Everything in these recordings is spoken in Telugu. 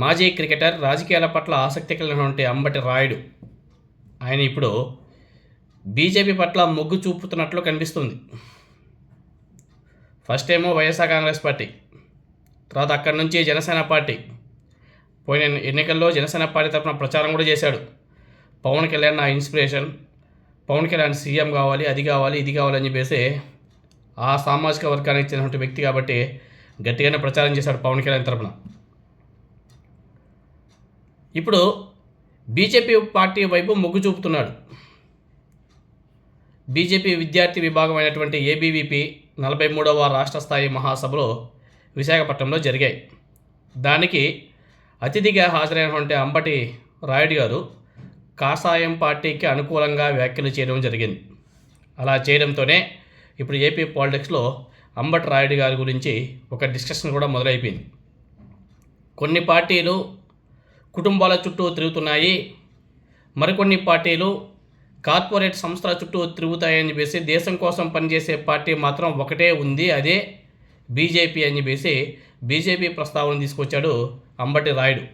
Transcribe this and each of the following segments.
మాజీ క్రికెటర్ రాజకీయాల పట్ల ఆసక్తి కలిగినటువంటి అంబటి రాయుడు. ఆయన ఇప్పుడు బీజేపీ పట్ల మొగ్గు చూపుతున్నట్లు కనిపిస్తుంది. ఫస్ట్ ఏమో వైఎస్ఆర్ కాంగ్రెస్ పార్టీ తర్వాత అక్కడి నుంచి జనసేన పార్టీ. పోయిన ఎన్నికల్లో జనసేన పార్టీ తరఫున ప్రచారం కూడా చేశాడు. పవన్ కళ్యాణ్ నా ఇన్స్పిరేషన్. పవన్ కళ్యాణ్ సీఎం కావాలి అది కావాలి ఇది కావాలి అని చెప్పేసి ఆ సామాజిక వర్గానికి చెందినటువంటి వ్యక్తి కాబట్టి గట్టిగానే ప్రచారం చేశాడు పవన్ కళ్యాణ్ తరఫున ఇప్పుడు బీజేపీ పార్టీ వైపు మొగ్గు చూపుతున్నాడు. బీజేపీ విద్యార్థి విభాగం అయినటువంటి ఏబీవీపీ నలభై మూడవ రాష్ట్ర స్థాయి మహాసభలో విశాఖపట్నంలో జరిగాయి. దానికి అతిథిగా హాజరైనటువంటి అంబటి రాయుడు గారు కాషాయం పార్టీకి అనుకూలంగా వ్యాఖ్యలు చేయడం జరిగింది. అలా చేయడంతోనే ఇప్పుడు ఏపీ పాలిటిక్స్లో అంబటి రాయుడు గారి గురించి ఒక డిస్కషన్ కూడా మొదలైపోయింది. కొన్ని పార్టీలు కుటుంబాల చుట్టూ తిరుగుతున్నాయి. మరికొన్ని పార్టీలు కార్పొరేట్ సంస్థల చుట్టూ తిరుగుతాయని చెప్పేసి దేశం కోసం పనిచేసే పార్టీ మాత్రం ఒకటే ఉంది. అదే బీజేపీ అని చెప్పేసి బీజేపీ ప్రస్తావన తీసుకొచ్చాడు అంబటి రాయుడు.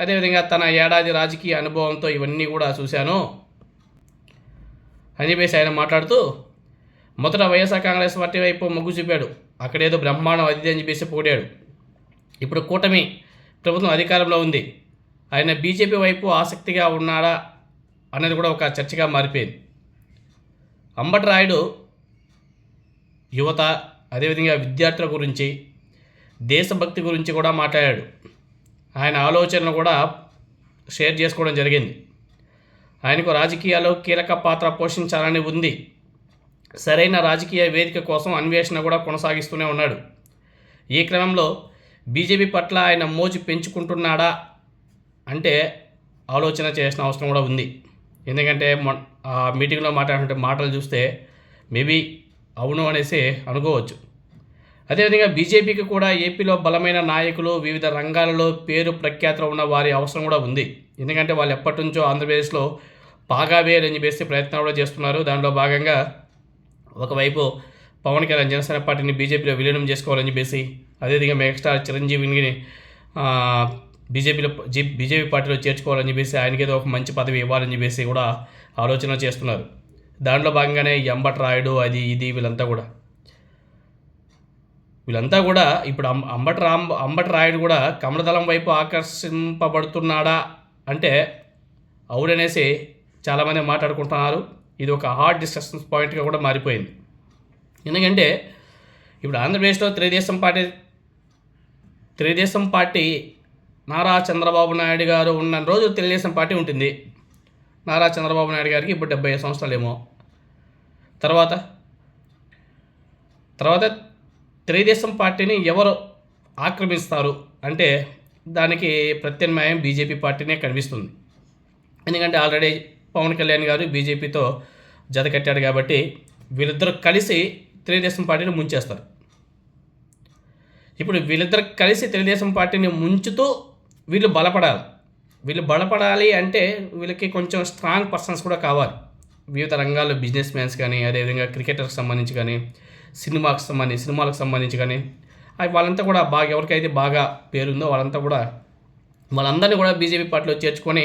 అదేవిధంగా తన ఏడాది రాజకీయ అనుభవంతో ఇవన్నీ కూడా చూశాను అని చెప్పేసి ఆయన మాట్లాడుతూ మొదట వైఎస్ఆర్ కాంగ్రెస్ పార్టీ వైపు మొగ్గు చూపాడు. అక్కడేదో బ్రహ్మాండం అది అని చెప్పేసి పోడాడు ఇప్పుడు కూటమి ప్రభుత్వం అధికారంలో ఉంది. ఆయన బీజేపీ వైపు ఆసక్తిగా ఉన్నాడా అనేది కూడా ఒక చర్చగా మారిపోయింది. అంబటి రాయుడు యువత అదేవిధంగా విద్యార్థుల గురించి దేశభక్తి గురించి కూడా మాట్లాడాడు. ఆయన ఆలోచనలు కూడా షేర్ చేసుకోవడం జరిగింది. ఆయనకు రాజకీయాల్లో కీలక పాత్ర పోషించాలని ఉంది. సరైన రాజకీయ వేదిక కోసం అన్వేషణ కూడా కొనసాగిస్తూనే ఉన్నాడు. ఈ క్రమంలో బీజేపీ పట్ల ఆయన మోజు పెంచుకుంటున్నాడా అంటే ఆలోచన చేసిన అవసరం కూడా ఉంది. ఎందుకంటే మొ ఆ మీటింగ్లో మాట్లాడిన మాటలు చూస్తే మేబీ అవును అనేసి అనుకోవచ్చు. అదేవిధంగా బీజేపీకి కూడా ఏపీలో బలమైన నాయకులు వివిధ రంగాలలో పేరు ప్రఖ్యాతులు ఉన్న వారి అవసరం కూడా ఉంది. ఎందుకంటే వాళ్ళు ఎప్పటి నుంచో ఆంధ్రప్రదేశ్లో బాగా వేయాలని చెప్పేసి ప్రయత్నం కూడా చేస్తున్నారు. దానిలో భాగంగా ఒకవైపు పవన్ కళ్యాణ్ జనసేన పార్టీని బీజేపీలో విలీనం చేసుకోవాలని చెప్పేసి అదేవిధంగా మెగాస్టార్ చిరంజీవిని బీజేపీలో బీజేపీ పార్టీలో చేర్చుకోవాలని చెప్పేసి ఆయనకి ఒక మంచి పదవి ఇవ్వాలని చెప్పేసి కూడా ఆలోచన చేస్తున్నారు. దాంట్లో భాగంగానే ఎంబట్ రాయుడు అది ఇది వీళ్ళంతా కూడా. వీళ్ళంతా కూడా ఇప్పుడు అం అంబట రామ్ అంబట రాయుడు కూడా కమలదళం వైపు ఆకర్షింపబడుతున్నాడా అంటే అవుననేసి చాలామంది మాట్లాడుకుంటున్నారు. ఇది ఒక హాట్ డిస్కషన్ పాయింట్గా కూడా మారిపోయింది. ఎందుకంటే ఇప్పుడు ఆంధ్రప్రదేశ్లో తెలుగుదేశం పార్టీ తెలుగుదేశం పార్టీ నారా చంద్రబాబు నాయుడు గారు ఉన్న రోజు తెలుగుదేశం పార్టీ ఉంటుంది. నారా చంద్రబాబు నాయుడు గారికి ఇప్పుడు డెబ్బై ఐదు సంవత్సరాలేమో. తర్వాత తర్వాత తెలుగుదేశం పార్టీని ఎవరు ఆక్రమిస్తారు అంటే దానికి ప్రత్యామ్నాయం బీజేపీ పార్టీనే కనిపిస్తుంది. ఎందుకంటే ఆల్రెడీ పవన్ కళ్యాణ్ గారు బీజేపీతో జత కట్టాడు కాబట్టి వీళ్ళిద్దరు కలిసి తెలుగుదేశం పార్టీని ముంచేస్తారు. ఇప్పుడు వీళ్ళిద్దరు కలిసి తెలుగుదేశం పార్టీని ముంచుతూ వీళ్ళు బలపడాలి. వీళ్ళు బలపడాలి అంటే వీళ్ళకి కొంచెం స్ట్రాంగ్ పర్సన్స్ కూడా కావాలి. వివిధ రంగాల్లో బిజినెస్ మ్యాన్స్ కానీ అదేవిధంగా క్రికెటర్కి సంబంధించి కానీ సినిమాకి సంబంధించి సినిమాలకు సంబంధించి కానీ అవి వాళ్ళంతా కూడా బాగా ఎవరికైతే బాగా పేరుందో వాళ్ళంతా కూడా వాళ్ళందరినీ కూడా బీజేపీ పార్టీలో చేర్చుకొని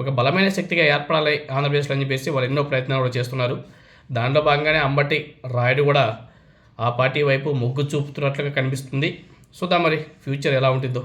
ఒక బలమైన శక్తిగా ఏర్పడాలి ఆంధ్రప్రదేశ్లో అని చెప్పేసి వాళ్ళు ఎన్నో ప్రయత్నాలు కూడా చేస్తున్నారు. దాంట్లో భాగంగానే అంబటి రాయుడు కూడా ఆ పార్టీ వైపు మొగ్గు చూపుతున్నట్లుగా కనిపిస్తుంది. చూద్దాం మరి ఫ్యూచర్ ఎలా ఉంటుందో.